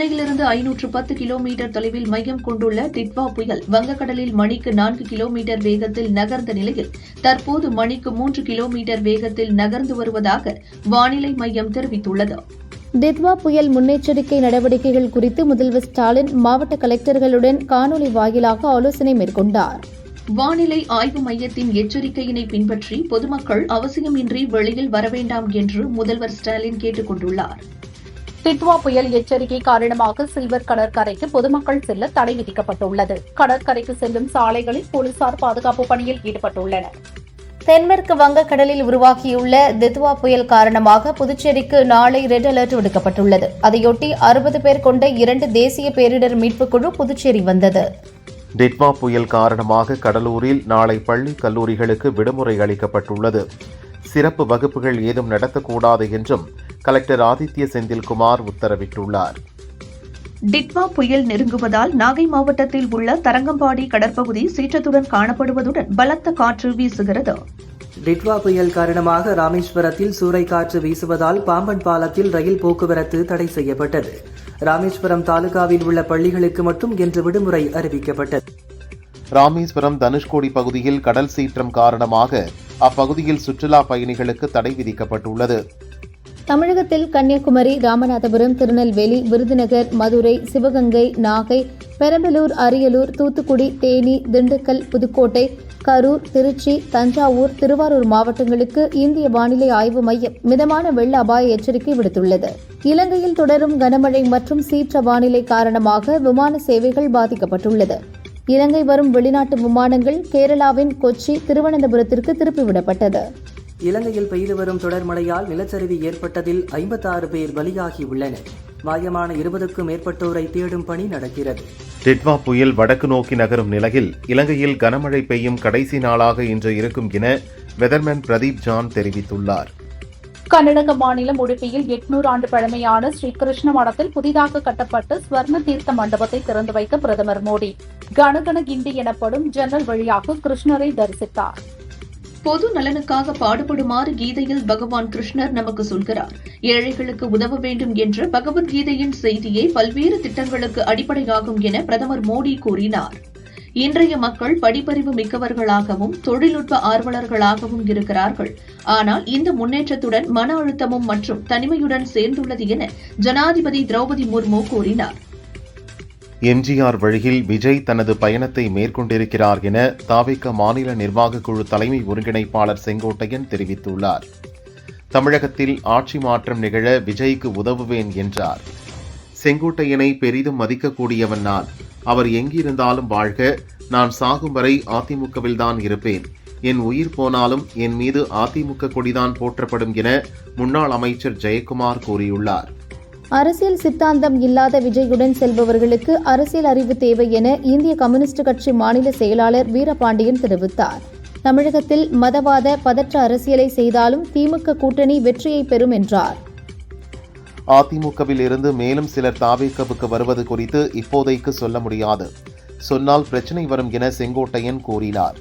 சென்னையிலிருந்து ஐநூற்று பத்து கிலோமீட்டர் தொலைவில் மையம் கொண்டுள்ள டிட்வா புயல் வங்கக்கடலில் மணிக்கு நான்கு கிலோமீட்டர் வேகத்தில் நகர்ந்த நிலையில் தற்போது மணிக்கு மூன்று கிலோமீட்டர் வேகத்தில் நகர்ந்து வருவதாக வானிலை மையம் தெரிவித்துள்ளது. டித்வா புயல் முன்னெச்சரிக்கை நடவடிக்கைகள் குறித்து முதல்வர் ஸ்டாலின் மாவட்ட கலெக்டர்களுடன் காணொலி வாயிலாக ஆலோசனை மேற்கொண்டார். வானிலை ஆய்வு மையத்தின் எச்சரிக்கையினை பின்பற்றி பொதுமக்கள் அவசியமின்றி வெளியில் வர வேண்டாம் என்று முதல்வர் ஸ்டாலின் கேட்டுக் கொண்டுள்ளார் டிட்வா புயல் எச்சரிக்கை காரணமாக சில்வர் கடற்கரைக்கு பொதுமக்கள் செல்ல தடை விதிக்கப்பட்டுள்ளது. கடற்கரைக்கு செல்லும் சாலைகளில் போலீசார் பாதுகாப்பு பணியில் ஈடுபட்டுள்ளனர். தென்மேற்கு வங்கக்கடலில் உருவாகியுள்ள தித்வா புயல் காரணமாக புதுச்சேரிக்கு நாளை ரெட் அலர்ட் விடுக்கப்பட்டுள்ளது. அதையொட்டி அறுபது பேர் கொண்ட இரண்டு தேசிய பேரிடர் மீட்புக் குழு புதுச்சேரி வந்தது. டிட்வா புயல் காரணமாக கடலூரில் நாளை பள்ளி கல்லூரிகளுக்கு விடுமுறை அளிக்கப்பட்டுள்ளது. சிறப்பு வகுப்புகள் ஏதும் நடத்தக்கூடாது என்றும் கலெக்டர் ஆதித்ய செந்தில்குமார் உத்தரவிட்டுள்ளார். டிட்வா புயல் நெருங்குவதால் நாகை மாவட்டத்தில் உள்ள தரங்கம்பாடி கடற்பகுதி சீற்றத்துடன் காணப்படுவதுடன் பலத்த காற்று வீசுகிறது. டிட்வா புயல் காரணமாக ராமேஸ்வரத்தில் சூறைக்காற்று வீசுவதால் பாம்பன் பாலத்தில் ரயில் போக்குவரத்து தடை செய்யப்பட்டது. ராமேஸ்வரம் தாலுகாவில் உள்ள பள்ளிகளுக்கு மட்டும் இன்று விடுமுறை அறிவிக்கப்பட்டது. ராமேஸ்வரம் தனுஷ்கோடி பகுதியில் கடல் சீற்றம் காரணமாக அப்பகுதியில் சுற்றுலா பயணிகளுக்கு தடை விதிக்கப்பட்டுள்ளது. தமிழகத்தில் கன்னியாகுமரி ராமநாதபுரம் திருநெல்வேலி விருதுநகர் மதுரை சிவகங்கை நாகை பெரம்பலூர் அரியலூர் தூத்துக்குடி தேனி திண்டுக்கல் புதுக்கோட்டை கரூர் திருச்சி தஞ்சாவூர் திருவாரூர் மாவட்டங்களுக்கு இந்திய வானிலை ஆய்வு மையம் மிதமான வெள்ள அபாய எச்சரிக்கை விடுத்துள்ளது. இலங்கையில் தொடரும் கனமழை மற்றும் சீற்ற வானிலை காரணமாக விமான சேவைகள் பாதிக்கப்பட்டுள்ளது. இலங்கை வரும் வெளிநாட்டு விமானங்கள் கேரளாவின் கொச்சி திருவனந்தபுரத்திற்கு திருப்பிவிடப்பட்டது. இலங்கையில் பெய்து வரும் தொடர் மழையால் நிலச்சரிவு ஏற்பட்டதில் ஐம்பத்தாறு பேர் பலியாகியுள்ளனர். மாயமான இருபதுக்கும் மேற்பட்டோரை தேடும் பணி நடக்கிறது. டிட்வா புயல் வடக்கு நோக்கி நகரும் நிலையில் இலங்கையில் கனமழை பெய்யும் கடைசி நாளாக இன்று இருக்கும் என வெதர்மேன் பிரதீப் ஜான் தெரிவித்துள்ளார். கர்நாடக மாநிலம் உடுப்பியில் எட்நூறு ஆண்டு பழமையான ஸ்ரீ கிருஷ்ண மடத்தில் புதிதாக கட்டப்பட்ட ஸ்வர்ண தீர்த்த மண்டபத்தை திறந்து வைக்க பிரதமர் மோடி. கணகன கிண்டி எனப்படும் ஜன்னல் வழியாக கிருஷ்ணரை தரிசித்தார். பொது நலனுக்காக பாடுபடுமாறு கீதையில் பகவான் கிருஷ்ணர் நமக்கு சொல்கிறார். ஏழைகளுக்கு உதவ வேண்டும் என்ற பகவத்கீதையின் செய்தியே பல்வேறு திட்டங்களுக்கு அடிப்படையாகும் என பிரதமர் மோடி கூறினார். இன்றைய மக்கள் படிப்பறிவு மிக்கவர்களாகவும் தொழில்நுட்ப ஆர்வலர்களாகவும் இருக்கிறார்கள். ஆனால் இந்த முன்னேற்றத்துடன் மன அழுத்தமும் மற்றும் தனிமையுடன் சேர்ந்துள்ளது என ஜனாதிபதி திரௌபதி முர்மு கூறினார். எம்ஜிஆர் வழியில் விஜய் தனது பயணத்தை மேற்கொண்டிருக்கிறார் என தாவிக மாநில நிர்வாக குழு தலைமை ஒருங்கிணைப்பாளர் செங்கோட்டையன் தெரிவித்துள்ளார். தமிழகத்தில் ஆட்சி மாற்றம் நிகழ விஜய்க்கு உதவுவேன் என்றார். செங்கோட்டையனை பெரிதும் மதிக்கக்கூடியவன் நான். அவர் எங்கிருந்தாலும் வாழ்க நான் சாகும் வரை அதிமுகவில்தான் இருப்பேன். என் உயிர் போனாலும் என் மீது அதிமுக கொடிதான் போற்றப்படும் என முன்னாள் அமைச்சர் ஜெயக்குமார் கூறியுள்ளார். அரசியல் சித்தாந்தம் இல்லாத விஜயுடன் செல்பவர்களுக்கு அரசியல் அறிவு தேவை என இந்திய கம்யூனிஸ்ட் கட்சி மாநில செயலாளர் வீரபாண்டியன் தெரிவித்தார். தமிழகத்தில் மதவாத பதற்ற அரசியலை செய்தாலும் திமுக கூட்டணி வெற்றியை பெறும் என்றார். அதிமுகவில் இருந்து மேலும் சிலர் தாவேக்கவுக்கு வருவது குறித்து இப்போதைக்கு சொல்ல முடியாது. சொன்னால் பிரச்சனை வரும் என செங்கோட்டையன் கூறினார்.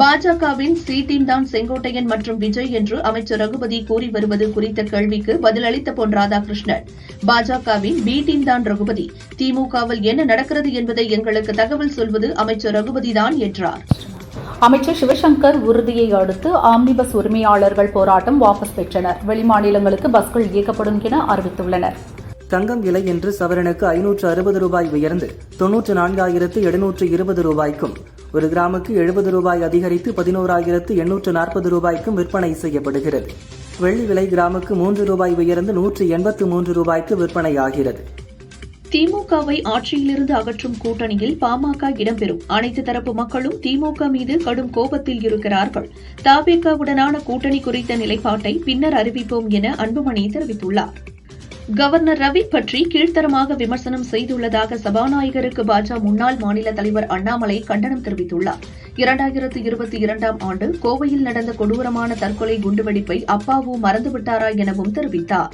பாஜகவின் சி டீம் தான் செங்கோட்டையன் மற்றும் விஜய் என்று அமைச்சர் ரகுபதி கூறி வருவது குறித்த கேள்விக்கு பதிலளித்த பொன் ராதாகிருஷ்ணன். பாஜகவின் பி டீம் தான் ரகுபதி. திமுகவில் என்ன நடக்கிறது என்பதை எங்களுக்கு தகவல் சொல்வது அமைச்சர் ரகுபதி தான் என்றார். அமைச்சர் சிவசங்கர் உறுதியை அடுத்து ஆம்னி பஸ் உரிமையாளர்கள் போராட்டம் வாபஸ் பெற்றனர். வெளிமாநிலங்களுக்கு பஸ்கள் இயக்கப்படும் என அறிவித்துள்ளனர். தங்கம் விலை இன்று சவரனுக்கு ஐநூற்று அறுபது ரூபாய் உயர்ந்து தொன்னூற்று நான்காயிரத்து எழுநூற்று இருபது ரூபாய்க்கும் ஒரு கிராமுக்கு எழுபது ரூபாய் அதிகரித்து பதினோராயிரத்து எண்ணூற்று நாற்பது ரூபாய்க்கும் விற்பனை செய்யப்படுகிறது. வெள்ளி விலை கிராமுக்கு மூன்று ரூபாய் உயர்ந்து நூற்று எண்பத்து மூன்று ரூபாய்க்கு விற்பனையாகிறது. திமுகவை ஆட்சியிலிருந்து அகற்றும் கூட்டணியில் பாமக இடம்பெறும். அனைத்து தரப்பு மக்களும் திமுக மீது கடும் கோபத்தில் இருக்கிறார்கள். தாபேகாவுடனான கூட்டணி குறித்த நிலைப்பாட்டை பின்னர் அறிவிப்போம் என அன்புமணி தெரிவித்துள்ளார். கவர்னர் ரவி பற்றி கீழ்த்தரமாக விமர்சனம் செய்துள்ளதாக சபாநாயகருக்கு பாஜக முன்னாள் மாநில தலைவர் அண்ணாமலை கண்டனம் தெரிவித்துள்ளார். இரண்டாயிரத்து இருபத்தி இரண்டாம் ஆண்டு கோவையில் நடந்த கொடூரமான தற்கொலை குண்டுவெடிப்பை அப்பாவு மறந்துவிட்டாரா எனவும் தெரிவித்தார்.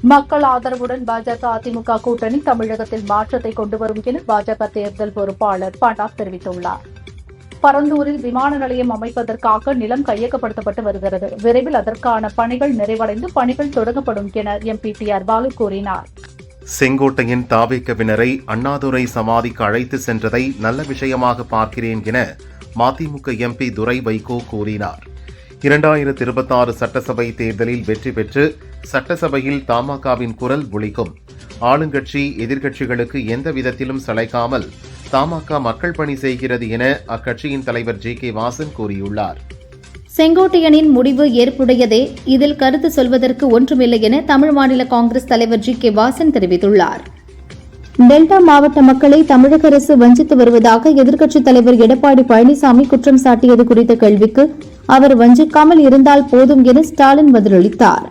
மக்கள் ஆதரவுடன் பாஜக அதிமுக கூட்டணி தமிழகத்தில் மாற்றத்தை கொண்டு வரும் என பாஜக தேர்தல் பொறுப்பாளர் பாண்டா தெரிவித்துள்ளார். பரந்தூரில் விமான நிலையம் அமைப்பதற்காக நிலம் கையகப்படுத்தப்பட்டு வருகிறது. விரைவில் அதற்கான பணிகள் நிறைவடைந்து பணிகள் தொடங்கப்படும் என எம்பி டி ஆர் பாலு கூறினார். செங்கோட்டையின் தாவேக்கவினரை அண்ணாதுரை சமாதிக்கு அழைத்து சென்றதை நல்ல விஷயமாக பார்க்கிறேன் என மதிமுக எம்பி துரை வைகோ கூறினார். இரண்டாயிரத்தி இருபத்தாறு சட்டசபை தேர்தலில் வெற்றி பெற்று சட்டசபையில் தமாகவின் குரல் ஒழிக்கும் ஆளுங்கட்சி எதிர்க்கட்சிகளுக்கு எந்த விதத்திலும் சளைக்காமல் தமாக மக்கள் பணி செய்கிறது என அக்கட்சியின் தலைவர் ஜி கே வாசன் கூறியுள்ளார். செங்கோட்டையனின் முடிவு ஏற்புடையதே. இதில் கருத்து சொல்வதற்கு ஒன்றுமில்லை என தமிழ் மாநில காங்கிரஸ் தலைவர் ஜி கே வாசன் தெரிவித்துள்ளார். டெல்டா மாவட்ட மக்களை தமிழக அரசு வஞ்சித்து வருவதாக எதிர்க்கட்சித் தலைவர் எடப்பாடி பழனிசாமி குற்றம் சாட்டியது குறித்த கேள்விக்கு அவர் வஞ்சிக்காமல் இருந்தால் போதும் என ஸ்டாலின் பதிலளித்தார்.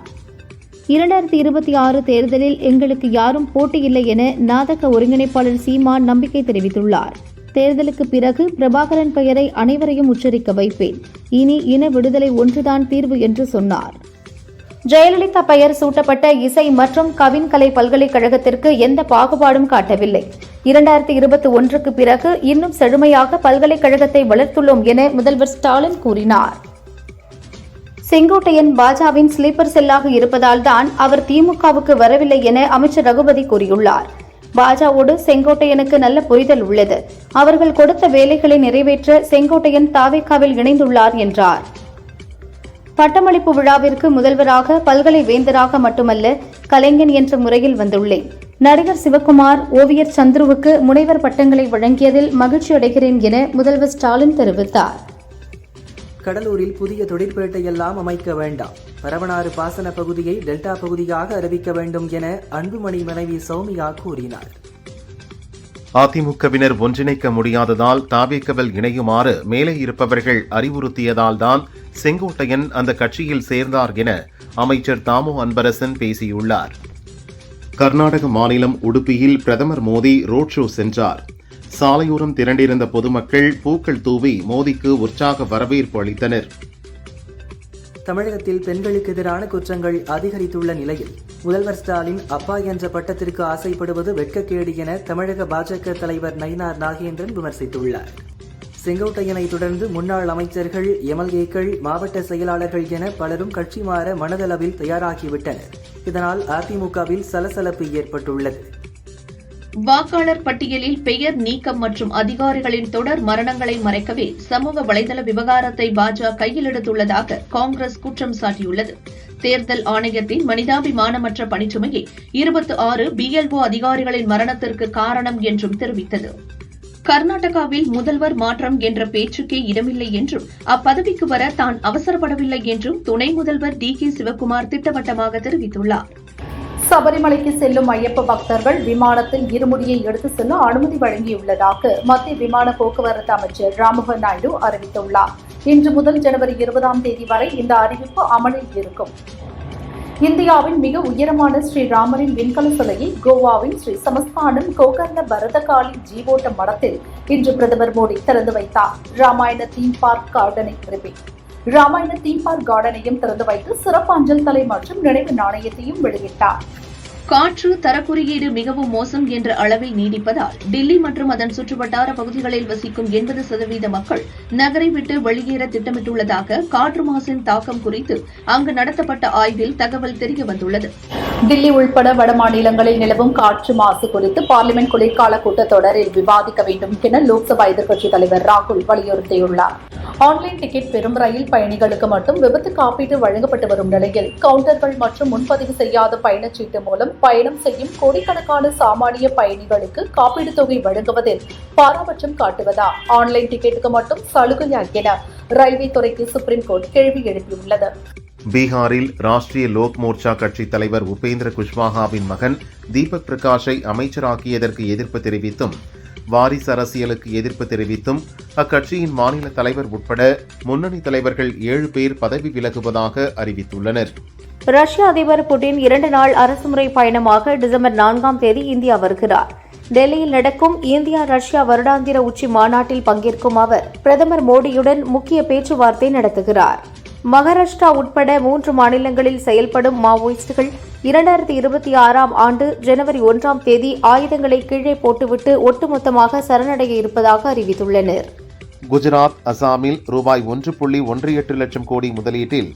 இரண்டாயிரத்தி இருபத்தி ஆறு தேர்தலில் எங்களுக்கு யாரும் போட்டியில்லை என நாதக ஒருங்கிணைப்பாளர் சீமான் நம்பிக்கை தெரிவித்துள்ளார். தேர்தலுக்கு பிறகு பிரபாகரன் பெயரை அனைவரையும் உச்சரிக்க வைப்பேன். இனி இன விடுதலை ஒன்றுதான் தீர்வு என்று சொன்னார். ஜெயலலிதா பெயர் சூட்டப்பட்ட இசை மற்றும் கவின்கலை பல்கலைக்கழகத்திற்கு எந்த பாகுபாடும் காட்டவில்லை. இரண்டாயிரத்தி இருபத்தி ஒன்றுக்கு பிறகு இன்னும் செழுமையாக பல்கலைக்கழகத்தை வளர்த்துள்ளோம் என முதல்வர் ஸ்டாலின் கூறினார். செங்கோட்டையன் பாஜவின் ஸ்லீப்பர் செல்லாக இருப்பதால் தான் அவர் திமுகவுக்கு வரவில்லை என அமைச்சர் ரகுபதி கூறியுள்ளார். பாஜாவோடு செங்கோட்டையனுக்கு நல்ல புரிதல் உள்ளது. அவர்கள் கொடுத்த வேலைகளை நிறைவேற்ற செங்கோட்டையன் தாவேக்காவில் இணைந்துள்ளார் என்றார். பட்டமளிப்பு விழாவிற்கு முதல்வராக பல்கலை வேந்தராக மட்டுமல்ல கலைஞன் என்ற முறையில் வந்துள்ளேன். நடிகர் சிவகுமார் ஓவியர் சந்துருவுக்கு முனைவர் பட்டங்களை வழங்கியதில் மகிழ்ச்சி அடைகிறேன் என முதல்வர் ஸ்டாலின் தெரிவித்தார். கடலூரில் புதிய தொழிற்பேட்டை எல்லாம் அமைக்க வேண்டாம். பரவனாறு பாசன பகுதியை டெல்டா பகுதியாக அறிவிக்க வேண்டும் என அன்புமணி மனைவி சௌமியா கூறினார். அதிமுகவினர் ஒன்றிணைக்க முடியாததால் தாவேக்கவில் இணையுமாறு மேலே இருப்பவர்கள் அறிவுறுத்தியதால் தான் செங்கோட்டையன் அந்த கட்சியில் சேர்ந்தார் என அமைச்சர் தாமோ அன்பரசன் பேசியுள்ளார். கர்நாடக மாநிலம் உடுப்பியில் பிரதமர் மோடி ரோட் ஷோ சென்றார். சாலையோரம் திரண்டிருந்த பொதுமக்கள் பூக்கள் தூவி மோடிக்கு உற்சாக வரவேற்பு அளித்தனர். தமிழகத்தில் பெண்களுக்கு எதிரான குற்றங்கள் அதிகரித்துள்ள நிலையில் முதல்வர் ஸ்டாலின் அப்பா என்ற பட்டத்திற்கு ஆசைப்படுவது வெட்கக்கேடு என தமிழக பாஜக தலைவர் நயினார் நாகேந்திரன் விமர்சித்துள்ளார். செங்கோட்டையனை தொடர்ந்து முன்னாள் அமைச்சர்கள் எம்எல்ஏக்கள் மாவட்ட செயலாளர்கள் என பலரும் கட்சி மாற மனதளவில் தயாராகிவிட்டனர். இதனால் அதிமுகவில் சலசலப்பு ஏற்பட்டுள்ளது. வாக்காளர் பட்டியலில் பெயர் நீக்கம் மற்றும் அதிகாரிகளின் தொடர் மரணங்களை மறைக்கவே சமூக வலைதள விவகாரத்தை பாஜக கையில் எடுத்துள்ளதாக காங்கிரஸ் குற்றம் சாட்டியுள்ளது. தேர்தல் ஆணையத்தின் மனிதாபிமானமற்ற பணிச்சுமையை இருபத்தி ஆறு பிஎல்ஓ அதிகாரிகளின் மரணத்திற்கு காரணம் என்றும் தெரிவித்தது. கர்நாடகாவில் முதல்வர் மாற்றம் என்ற பேச்சுக்கே இடமில்லை என்றும் அப்பதவிக்கு வர தான் அவசரப்படவில்லை என்றும் துணை முதல்வர் டி கே சிவக்குமார் திட்டவட்டமாக தெரிவித்துள்ளார். சபரிமலைக்கு செல்லும் ஐயப்ப பக்தர்கள் விமானத்தில் இருமுடியை எடுத்து செல்ல அனுமதி வழங்கியுள்ளதாக மத்திய விமான போக்குவரத்து அமைச்சர் ராமமோகன் நாயுடு அறிவித்துள்ளார். இன்று முதல் ஜனவரி இருபதாம் தேதி வரை இந்த அறிவிப்பு அமலில் இருக்கும். இந்தியாவின் மிக உயரமான ஸ்ரீராமரின் விண்கல சிலையை கோவாவின் ஸ்ரீ சமஸ்தானம் கோகர்ண பரதகாளி ஜீவோட்ட மடத்தில் இன்று பிரதமர் மோடி திறந்து வைத்தார். ராமாயண தீம் பார்க் கார்டனை திருப்பி ராமாயண தீம் பார்க் கார்டனையும் திறந்து வைத்து சிறப்பு அஞ்சல் தலை மற்றும் நினைவு நாணயத்தையும் வெளியிட்டார். காற்று தரக்குறியீடு மிகவும் மோசம் என்ற அளவில் நீடிப்பதால் டில்லி மற்றும் அதன் சுற்றுவட்டார பகுதிகளில் வசிக்கும் எண்பது சதவீத மக்கள் நகரை விட்டு வெளியேற திட்டமிட்டுள்ளதாக காற்று மாசின் தாக்கம் குறித்து அங்கு நடத்தப்பட்ட ஆய்வில் தகவல் தெரியவந்துள்ளது தில்லி உள்பட வட மாநிலங்களில் நிலவும் காற்று மாசு குறித்து பார்லிமெண்ட் குளிர்கால கூட்டத்தொடரில் விவாதிக்க வேண்டும் என லோக்சபா எதிர்க்கட்சித் தலைவர் ராகுல் வலியுறுத்தியுள்ளார். ஆன்லைன் டிக்கெட் பெறும் ரயில் பயணிகளுக்கு மட்டும் விபத்து காப்பீடு வழங்கப்பட்டு வரும் நிலையில் கவுண்டர்கள் மற்றும் முன்பதிவு செய்யாத பயணச்சீட்டு மூலம் பயணம் செய்யும் கோடிக்கணக்கான சாமானிய பயணிகளுக்கு காப்பீடு தொகை வழங்குவதில் பாரபட்சம் காட்டுவதா? ஆன்லைன் டிக்கெட்டுக்கு மட்டும் சலுகையா என ரயில்வே துறைக்கு சுப்ரீம் கோர்ட் கேள்வி எழுப்பியுள்ளது. பீகாரில் ராஷ்டிரிய லோக் மோர்ச்சா கட்சி தலைவர் உபேந்திர குஷ்வாகாவின் மகன் தீபக் பிரகாஷை அமைச்சராக்கியதற்கு எதிர்ப்பு தெரிவித்தும் வாரிசு அரசியலுக்கு எதிர்ப்பு தெரிவித்தும் அக்கட்சியின் மாநில தலைவர் உட்பட முன்னணி தலைவர்கள் ஏழு பேர் பதவி விலகுவதாக அறிவித்துள்ளனர். ரஷ்ய அதிபர் புட்டின் இரண்டு நாள் அரசுமுறை பயணமாக டிசம்பர் நான்காம் தேதி இந்தியா வருகிறார். டெல்லியில் நடக்கும் இந்தியா ரஷ்யா வருடாந்திர உச்சி மாநாட்டில் பங்கேற்கும் அவர் பிரதமர் மோடியுடன் முக்கிய பேச்சுவார்த்தை நடத்துகிறார். மகாராஷ்டிரா உட்பட மூன்று மாநிலங்களில் செயல்படும் மாவோயிஸ்டுகள் இரண்டாயிரத்தி இருபத்தி ஆறாம் ஆண்டு ஜனவரி ஒன்றாம் தேதி ஆயுதங்களை கீழே போட்டுவிட்டு ஒட்டுமொத்தமாக சரணடைய இருப்பதாக அறிவித்துள்ளனர். குஜராத் அசாமில் ரூபாய் ஒன்று புள்ளி ஒன்று எட்டு லட்சம் கோடி முதலீட்டில்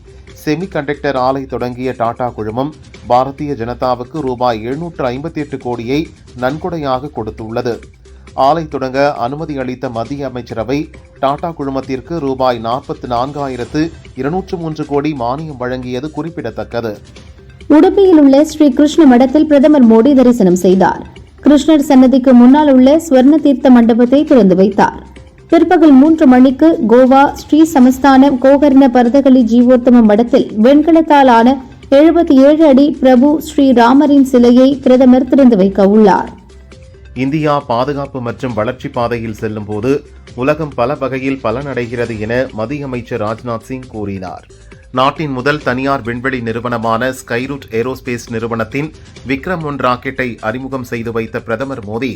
செமி கண்டக்டர் ஆலை தொடங்கிய டாடா குழுமம் பாரதிய ஜனதாவுக்கு ரூபாய் எழுநூற்று ஐம்பத்தி எட்டு கோடியை நன்கொடையாக கொடுத்துள்ளது. ஆலை தொடங்க அனுமதி அளித்த மத்திய அமைச்சரவை டாடா குழுமத்திற்கு ரூபாய் நாற்பத்தி நான்காயிரத்து இருநூற்று மூன்று கோடி மானியம் வழங்கியது குறிப்பிடத்தக்கது. உடுப்பியில் உள்ள ஸ்ரீ கிருஷ்ண மடத்தில் பிரதமர் மோடி தரிசனம் செய்தார். கிருஷ்ணர் சன்னதிக்கு முன்னால் உள்ள ஸ்வர்ண தீர்த்த மண்டபத்தை திறந்து வைத்தார். பிற்பகல் மூன்று மணிக்கு கோவா ஸ்ரீ சமஸ்தான கோகர்ண பரதகளி ஜீவோத்தம மடத்தில் வெண்கலத்தால் ஆன எழுபத்தி ஏழு அடி பிரபு ஸ்ரீ ராமரின் சிலையை பிரதமர் திறந்து வைக்க உள்ளார். இந்தியா பாதுகாப்பு மற்றும் வளர்ச்சி பாதையில் செல்லும் போது உலகம் பல வகையில் பலனடைகிறது என மத்திய அமைச்சர் ராஜ்நாத் சிங் கூறினார். நாட்டின் முதல் தனியார் விண்வெளி நிறுவனமான ஸ்கைரூட் ஏரோஸ்பேஸ் நிறுவனத்தின் விக்ரம் ஒன் ராக்கெட்டை அறிமுகம் செய்து வைத்த பிரதமர் மோடி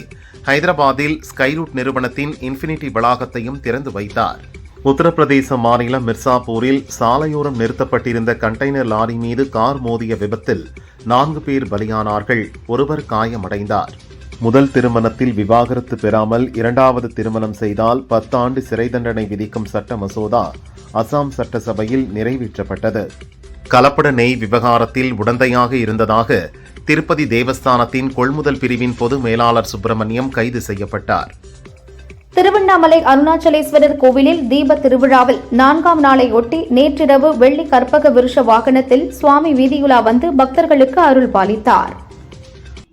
ஹைதராபாத்தில் ஸ்கைரூட் நிறுவனத்தின் இன்ஃபினிட்டி வளாகத்தையும் திறந்து வைத்தார். உத்தரப்பிரதேச மாநிலம் மிர்சாப்பூரில் சாலையோரம் நிறுத்தப்பட்டிருந்த கண்டெய்னர் லாரி மீது கார் மோதிய விபத்தில் நான்கு பேர் பலியானார்கள் ஒருவர் காயமடைந்தார். முதல் திருமணத்தில் விவாகரத்து பெறாமல் இரண்டாவது திருமணம் செய்தால் பத்தாண்டு சிறை தண்டனை விதிக்கும் சட்ட மசோதா அசாம் சட்டசபையில் நிறைவேற்றப்பட்டது. கலப்பட நெய் விவகாரத்தில் உடந்தையாக இருந்ததாக திருப்பதி தேவஸ்தானத்தின் கொள்முதல் பிரிவின் பொது மேலாளர் சுப்பிரமணியம் கைது செய்யப்பட்டார். திருவண்ணாமலை அருணாச்சலேஸ்வரர் கோவிலில் தீப திருவிழாவில் நான்காம் நாளை ஒட்டி நேற்றிரவு வெள்ளி கற்பக விருஷ வாகனத்தில் சுவாமி வீதியுலா வந்து பக்தர்களுக்கு அருள் பாலித்தார்.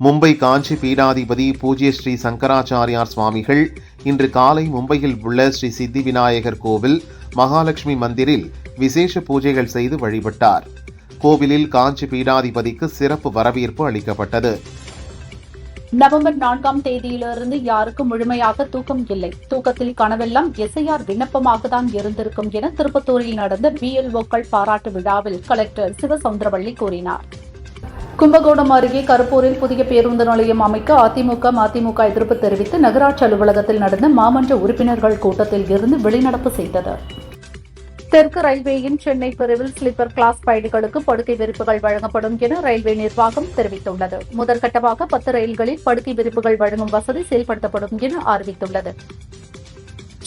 மும்பை காஞ்சி பீடாதிபதி பூஜ்ய ஸ்ரீ சங்கராச்சாரியார் சுவாமிகள் இன்று காலை மும்பையில் உள்ள ஸ்ரீ சித்தி விநாயகர் கோவில் மகாலட்சுமி மந்திரில் விசேஷ பூஜைகள் செய்து வழிபட்டார். கோவிலில் காஞ்சி பீடாதிபதிக்கு சிறப்பு வரவேற்பு அளிக்கப்பட்டது. நவம்பர் நான்காம் தேதியிலிருந்து யாருக்கும் முழுமையாக தூக்கம் இல்லை. தூக்கத்தில் கனவெல்லாம் எஸ்ஐஆர் விண்ணப்பமாக தான் இருந்திருக்கும் என திருப்பத்தூரில் நடந்த பிஎல்ஓக்கள் பாராட்டு விழாவில் கலெக்டர் சிவசவுந்தரவள்ளி கூறினார். கும்பகோணம் அருகே கருப்பூரில் புதிய பேருந்து நிலையம் அமைக்க அதிமுக மதிமுக எதிர்ப்பு தெரிவித்து நகராட்சி அலுவலகத்தில் நடந்த மாமன்ற உறுப்பினர்கள் கூட்டத்தில் இருந்து வெளிநடப்பு செய்தது. தெற்கு ரயில்வேயின் சென்னை பிரிவில் ஸ்லீப்பர் கிளாஸ் பயணிகளுக்கு படுக்கை விரிப்புகள் வழங்கப்படும் என ரயில்வே நிர்வாகம் தெரிவித்துள்ளது. முதற்கட்டமாக பத்து ரயில்களில் படுக்கை விரிப்புகள் வழங்கும் வசதி செயல்படுத்தப்படும் என அறிவித்துள்ளது.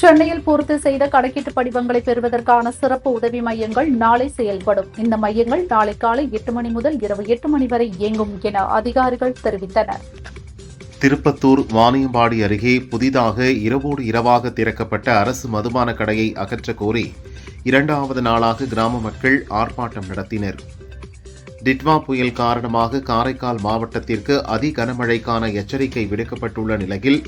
சென்னையில் பூர்த்தி செய்த கணக்கீட்டு படிவங்களை பெறுவதற்கான சிறப்பு உதவி மையங்கள் நாளை செயல்படும். இந்த மையங்கள் நாளை காலை எட்டு மணி முதல் இரவு எட்டு மணி வரை இயங்கும் என அதிகாரிகள் தெரிவித்தனா் திருப்பத்தூர் வாணியம்பாடி அருகே புதிதாக இரவோடு இரவாக திறக்கப்பட்ட அரசு மதுபான கடையை அகற்ற கோரி இரண்டாவது நாளாக கிராம மக்கள் ஆர்ப்பாட்டம் நடத்தினர். டிட்வா புயல் காரணமாக காரைக்கால் மாவட்டத்திற்கு அதி கனமழைக்கான எச்சரிக்கை விடுக்கப்பட்டுள்ள நிலையில்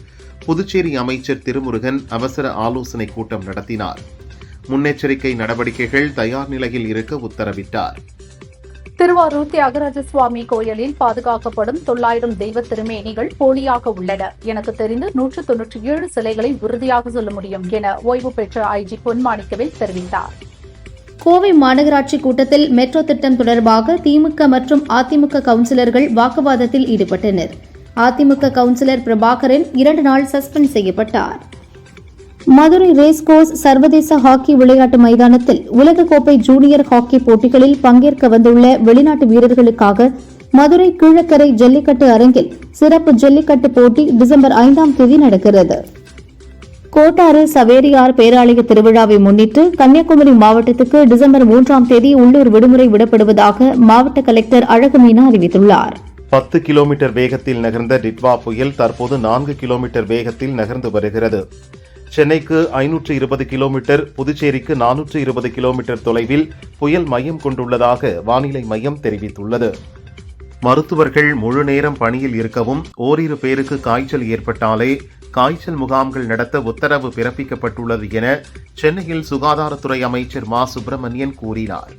புதுச்சேரி அமைச்சர் திருமுருகன் அவசர ஆலோசனை கூட்டம் நடத்தினார். முன்னெச்சரிக்கை நடவடிக்கைகள் தயார் நிலையில் இருக்க உத்தரவிட்டார். திருவாரூர் தியாகராஜ சுவாமி கோயிலில் பாதுகாக்கப்படும் தொள்ளாயிரம் தெய்வ திருமேனிகள் போலியாக உள்ளன. எனக்கு தெரிந்து நூற்று தொன்னூற்றி ஏழு சிலைகளை உறுதியாக சொல்ல முடியும் என ஓய்வு பெற்ற ஐஜி பொன்மாணிக்கவேல் தெரிவித்தார். கோவை மாநகராட்சி கூட்டத்தில் மெட்ரோ திட்டம் தொடர்பாக திமுக மற்றும் அதிமுக கவுன்சிலர்கள் வாக்குவாதத்தில் ஈடுபட்டனர். அதிமுக கவுன்சிலர் பிரபாகரன் இரண்டு நாள் சஸ்பெண்ட் செய்யப்பட்டார். மதுரை ரேஸ்கோர்ஸ் சர்வதேச ஹாக்கி விளையாட்டு மைதானத்தில் உலகக்கோப்பை ஜூனியர் ஹாக்கி போட்டிகளில் பங்கேற்க வந்துள்ள வெளிநாட்டு வீரர்களுக்காக மதுரை கீழக்கரை ஜல்லிக்கட்டு அரங்கில் சிறப்பு ஜல்லிக்கட்டு போட்டி டிசம்பர் ஐந்தாம் தேதி நடக்கிறது. கோட்டாறு சவேரியார் பேராலய திருவிழாவை முன்னிட்டு கன்னியாகுமரி மாவட்டத்துக்கு டிசம்பர் மூன்றாம் தேதி உள்ளூர் விடுமுறை விடப்படுவதாக மாவட்ட கலெக்டர் அழகுமீனா அறிவித்துள்ளார். பத்து கிலோமீட்டர் வேகத்தில் நகர்ந்த டிட்வா புயல் தற்போது நான்கு கிலோமீட்டர் வேகத்தில் நகர்ந்து வருகிறது. சென்னைக்கு ஐநூற்று இருபது கிலோமீட்டர் புதுச்சேரிக்கு நானூற்று இருபது கிலோமீட்டர் தொலைவில் புயல் மையம் கொண்டுள்ளதாக வானிலை மையம் தெரிவித்துள்ளது. மருத்துவர்கள் முழு நேரம் பணியில் இருக்கவும் ஓரிரு பேருக்கு காய்ச்சல் ஏற்பட்டாலே காய்ச்சல் முகாம்கள் நடத்த உத்தரவு பிறப்பிக்கப்பட்டுள்ளது என சென்னையில் சுகாதாரத்துறை அமைச்சர் மா. சுப்பிரமணியன் கூறினார்.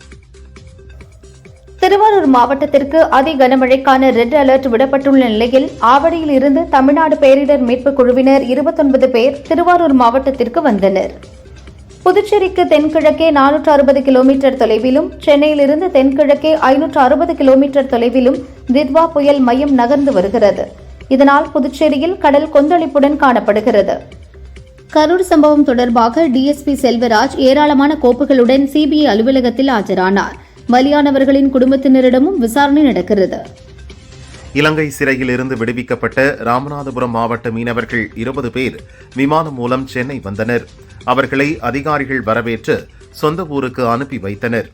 திருவாரூர் மாவட்டத்திற்கு அதி கனமழைக்கான ரெட் அலர்ட் விடப்பட்டுள்ள நிலையில் ஆவடியில் இருந்து தமிழ்நாடு பேரிடர் மீட்பு குழுவினர் இருபத்தொன்பது பேர் திருவாரூர் மாவட்டத்திற்கு வந்தனர். புதுச்சேரிக்கு தென்கிழக்கே நானூற்று அறுபது கிலோமீட்டர் தொலைவிலும் சென்னையிலிருந்து தென்கிழக்கே ஐநூற்று அறுபது கிலோமீட்டர் தொலைவிலும் தித்வா புயல் மையம் நகர்ந்து வருகிறது. இதனால் புதுச்சேரியில் கடல் கொந்தளிப்புடன் காணப்படுகிறது. கரூர் சம்பவம் தொடர்பாக டிஎஸ்பி செல்வராஜ் ஏராளமான கோப்புகளுடன் சிபிஐ அலுவலகத்தில் ஆஜரானார். பலியானவர்களின் குடும்பத்தினரிடமும் விசாரணை நடக்கிறது. இலங்கை சிறையில் இருந்து விடுவிக்கப்பட்ட ராமநாதபுரம் மாவட்ட மீனவர்கள் இருபது பேர் விமானம் மூலம் சென்னை வந்தனர். அவர்களை அதிகாரிகள் வரவேற்று சொந்த ஊருக்கு அனுப்பி வைத்தனர்.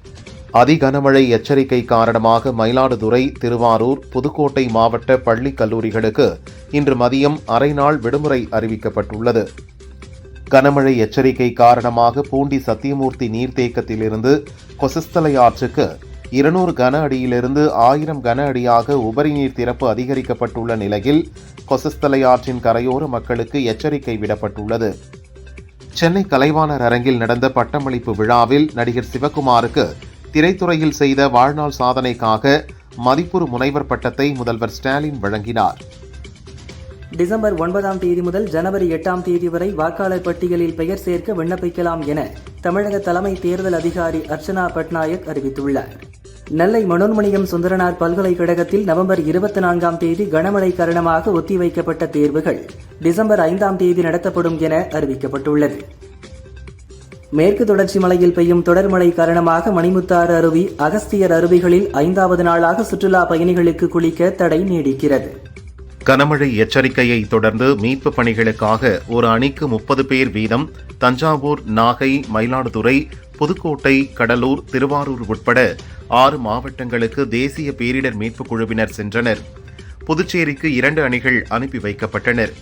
அதிகனமழை எச்சரிக்கை காரணமாக மயிலாடுதுறை திருவாரூர் புதுக்கோட்டை மாவட்ட பள்ளி கல்லூரிகளுக்கு இன்று மதியம் அரை நாள் விடுமுறை அறிவிக்கப்பட்டுள்ளது. கனமழை எச்சரிக்கை காரணமாக பூண்டி சத்தியமூர்த்தி நீர்த்தேக்கத்திலிருந்து கொசஸ்தலை ஆற்றுக்கு இருநூறு கன அடியிலிருந்து ஆயிரம் கன அடியாக உபரி நீர் திறப்பு அதிகரிக்கப்பட்டுள்ள நிலையில் கொசஸ்தலை ஆற்றின் கரையோர மக்களுக்கு எச்சரிக்கை விடப்பட்டுள்ளது. சென்னை கலைவாணர் அரங்கில் நடந்த பட்டமளிப்பு விழாவில் நடிகர் சிவகுமாருக்கு திரைத்துறையில் செய்த வாழ்நாள் சாதனைக்காக மதிப்புறு முனைவர் பட்டத்தை முதல்வர் ஸ்டாலின் வழங்கினார். டிசம்பர் ஒன்பதாம் தேதி முதல் ஜனவரி எட்டாம் தேதி வரை வாக்காளர் பட்டியலில் பெயர் சேர்க்க விண்ணப்பிக்கலாம் என தமிழக தலைமை தேர்தல் அதிகாரி அர்ச்சனா பட்நாயக் அறிவித்துள்ளார். நெல்லை மனோன்மணியம் சுந்தரனார் பல்கலைக்கழகத்தில் நவம்பர் இருபத்தி நான்காம் தேதி கனமழை காரணமாக ஒத்திவைக்கப்பட்ட தேர்வுகள் டிசம்பர் ஐந்தாம் தேதி நடத்தப்படும் என அறிவிக்கப்பட்டுள்ளது. மேற்கு தொடர்ச்சி மலையில் பெய்யும் தொடர் மழை காரணமாக மணிமுத்தாறு அருவி அகஸ்தியர் அருவிகளில் ஐந்தாவது நாளாக சுற்றுலா பயணிகளுக்கு குளிக்க தடை நீடிக்கிறது. கனமழை எச்சரிக்கையை தொடர்ந்து மீட்பு பணிகளுக்காக ஒரு அணிக்கு முப்பது பேர் வீதம் தஞ்சாவூர் நாகை மயிலாடுதுறை புதுக்கோட்டை கடலூர் திருவாரூர் உட்பட ஆறு மாவட்டங்களுக்கு தேசிய பேரிடர் மீட்புக் குழுவினர் சென்றனர். புதுச்சேரிக்கு இரண்டு அணிகள் அனுப்பி வைக்கப்பட்டனர்.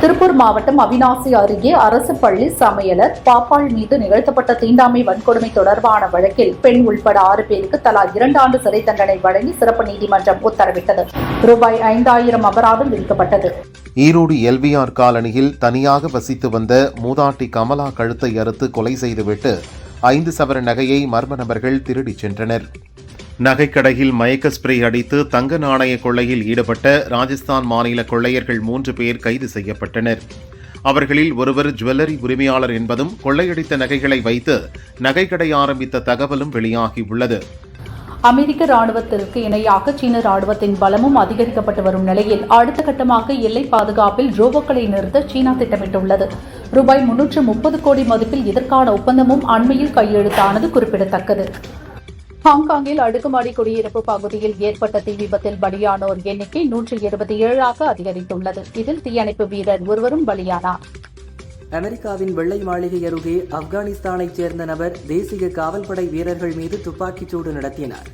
திருப்பூர் மாவட்டம் அவினாசி அருகே அரசு பள்ளி சமையலர் பாப்பாள் மீது நிகழ்த்தப்பட்ட தீண்டாமை வன்கொடுமை தொடர்பான வழக்கில் பெண் உள்பட ஆறு பேருக்கு தலா இரண்டு ஆண்டு சிறை தண்டனை வழங்கி சிறப்பு நீதிமன்றம் உத்தரவிட்டது. ரூபாய் ஐந்தாயிரம் அபராதம் விதிக்கப்பட்டது. ஈரோடு எல்விஆர் காலனியில் தனியாக வசித்து வந்த மூதாட்டி கமலா கழுத்தை அறுத்து கொலை செய்துவிட்டு ஐந்து சவர நகையை மர்ம நபர்கள் திருடிச் சென்றனர். நகைக்கடையில் மயக்க ஸ்ப்ரே அடித்து தங்க நாணய கொள்ளையில் ஈடுபட்ட ராஜஸ்தான் மாநில கொள்ளையர்கள் மூன்று பேர் கைது செய்யப்பட்டனர். அவர்களில் ஒருவர் ஜுவல்லரி உரிமையாளர் என்பதும் கொள்ளையடித்த நகைகளை வைத்து நகைக்கடை ஆரம்பித்த தகவலும் வெளியாகியுள்ளது. அமெரிக்க ராணுவத்திற்கு இணையாக சீன ராணுவத்தின் பலமும் அதிகரிக்கப்பட்டு வரும் நிலையில் அடுத்த கட்டமாக எல்லை பாதுகாப்பில் ரோபோக்களை நிறுத்த சீனா திட்டமிட்டுள்ளது. ரூபாய் முன்னூற்று முப்பது கோடி மதிப்பில் இதற்கான ஒப்பந்தமும் அண்மையில் கையெழுத்தானது குறிப்பிடத்தக்கது. ஹாங்காங்கில் அடுக்குமாடி குடியிருப்பு பகுதியில் ஏற்பட்ட தீ விபத்தில் பலியானோர் எண்ணிக்கை நூற்றி இருபத்தி ஏழாக அதிகரித்துள்ளது. இதில் தீயணைப்பு வீரர் ஒருவரும் பலியானார். அமெரிக்காவின் வெள்ளை மாளிகை அருகே ஆப்கானிஸ்தானைச் சேர்ந்த நபர் தேசிய காவல்படை வீரர்கள் மீது துப்பாக்கிச்சூடு நடத்தினார்.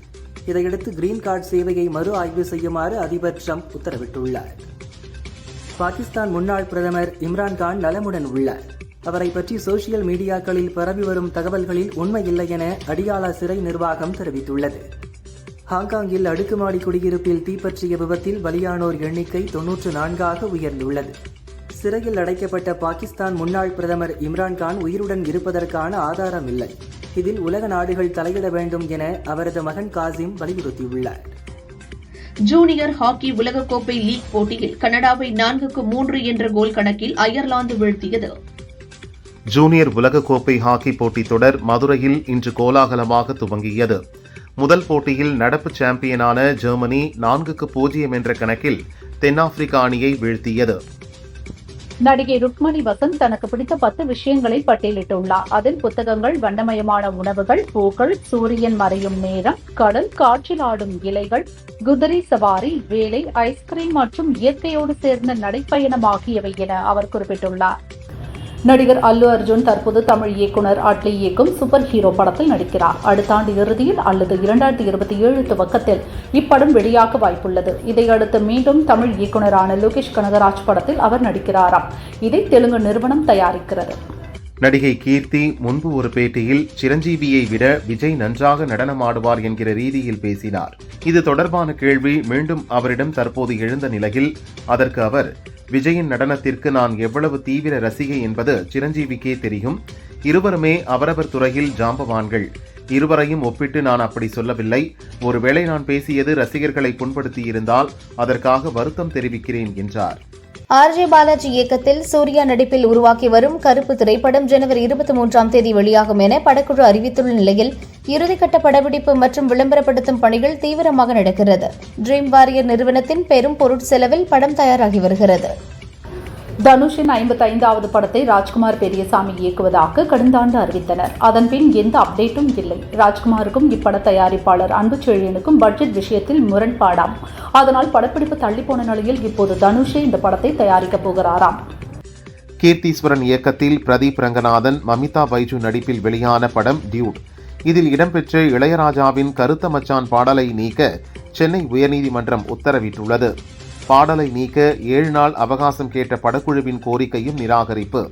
இதையடுத்து கிரீன் கார்டு சேவையை மறு ஆய்வு செய்யுமாறு அதிபர் ட்ரம்ப் உத்தரவிட்டுள்ளார். பாகிஸ்தான் முன்னாள் பிரதமர் இம்ரான்கான் நலமுடன் உள்ளார். அவரை பற்றி சோசியல் மீடியாக்களில் பரவி வரும் தகவல்களில் உண்மையில்லை என அடியாளா சிறை நிர்வாகம் தெரிவித்துள்ளது. ஹாங்காங்கில் அடுக்குமாடி குடியிருப்பில் தீப்பற்றிய விபத்தில் பலியானோர் எண்ணிக்கை தொன்னூற்று நான்காக உயர்ந்துள்ளது. சிறையில் அடைக்கப்பட்ட பாகிஸ்தான் முன்னாள் பிரதமர் இம்ரான்கான் உயிருடன் இருப்பதற்கான ஆதாரம் இல்லை இதில் உலக நாடுகள் தலையிட வேண்டும் என அவரது மகன் காசிம் வலியுறுத்தியுள்ளார். ஜூனியர் ஹாக்கி உலகக்கோப்பை லீக் போட்டியில் கனடாவை நான்குக்கு மூன்று என்ற கோல் கணக்கில் அயர்லாந்து வீழ்த்தியது. ஜூனியர் உலகக்கோப்பை ஹாக்கி போட்டித் தொடர் மதுரையில் இன்று கோலாகலமாக துவங்கியது. முதல் போட்டியில் நடப்பு சாம்பியனான ஜெர்மனி நான்குக்கு பூஜ்ஜியம் என்ற கணக்கில் தென்னாப்பிரிக்கா அணியை வீழ்த்தியது. நடிகை ருக்மணி வசந்த் தனக்கு பிடித்த பத்து விஷயங்களை பட்டியலிட்டுள்ளார். அதில் புத்தகங்கள் வண்ணமயமான உணவுகள் பூக்கள் சூரியன் மறையும் நேரம் கடல் காற்றில் ஆடும் இலைகள் குதிரை சவாரி வேலை ஐஸ்கிரீம் மற்றும் இயற்கையோடு சேர்ந்த நடைப்பயணம் ஆகியவை என அவர் குறிப்பிட்டுள்ளார். நடிகர் அல்லு அர்ஜுன் தற்போது தமிழ் இயக்குனர் அட்லி இயக்கும் சூப்பர் ஹீரோ படத்தில் நடிக்கிறார். அடுத்த ஆண்டு இறுதியில் அல்லது இரண்டாயிரத்தி இருபத்தி ஏழு துவக்கத்தில் இப்படம் வெளியாக வாய்ப்புள்ளது. இதையடுத்து மீண்டும் தமிழ் இயக்குனரான லோகேஷ் கனகராஜ் படத்தில் அவர் நடிக்கிறாராம். இதை தெலுங்கு நிறுவனம் தயாரிக்கிறது. நடிகை கீர்த்தி முன்பு ஒரு பேட்டியில் சிரஞ்சீவியை விட விஜய் நன்றாக நடனமாடுவார் என்கிற ரீதியில் பேசினார். இது தொடர்பான கேள்வி மீண்டும் அவரிடம் தற்போது எழுந்த நிலையில் அதற்கு அவர் விஜயின் நடனத்திற்கு நான் எவ்வளவு தீவிர ரசிகை என்பது சிரஞ்சீவிக்கே தெரியும். இருவருமே அவரவர் துறையில் ஜாம்பவான்கள். இருவரையும் ஒப்பிட்டு நான் அப்படி சொல்லவில்லை. ஒருவேளை நான் பேசியது ரசிகர்களை புண்படுத்தியிருந்தால் அதற்காக வருத்தம் தெரிவிக்கிறேன் என்றார். ஆர்ஜே பாலாஜி இயக்கத்தில் சூர்யா நடிப்பில் உருவாக்கி வரும் கருப்பு திரைப்படம் ஜனவரி இருபத்தி மூன்றாம் தேதி வெளியாகும் என படக்குழு அறிவித்துள்ள நிலையில் இறுதிக்கட்ட படப்பிடிப்பு மற்றும் விளம்பரப்படுத்தும் பணிகள் தீவிரமாக நடக்கிறது. ட்ரீம் வாரியர் நிறுவனத்தின் பெரும் பொருட்செலவில் படம் தயாராகி வருகிறது. தனுஷின் ஐம்பத்தைந்தாவது படத்தை ராஜ்குமார் பெரியசாமி இயக்குவதாக கடந்த ஆண்டு அறிவித்தனர். அதன்பின் எந்த அப்டேட்டும் இல்லை. ராஜ்குமாருக்கும் இப்பட தயாரிப்பாளர் அன்புச்செழியனுக்கும் பட்ஜெட் விஷயத்தில் முரண்பாடாம். அதனால் படப்பிடிப்பு தள்ளிப்போன நிலையில் இப்போது தனுஷே இந்த படத்தை தயாரிக்கப் போகிறாராம். கீர்த்தீஸ்வரன் இயக்கத்தில் பிரதீப் ரங்கநாதன் மமிதா பைஜு நடிப்பில் வெளியான படம் டியூட். இதில் இடம்பெற்ற இளையராஜாவின் கருத்த மச்சான் பாடலை நீக்க சென்னை உயர்நீதிமன்றம் உத்தரவிட்டுள்ளது. பாடலை நீக்க ஏழு நாள் அவகாசம் கேட்ட படக்குழுவின் கோரிக்கையும் நிராகரிப்பு.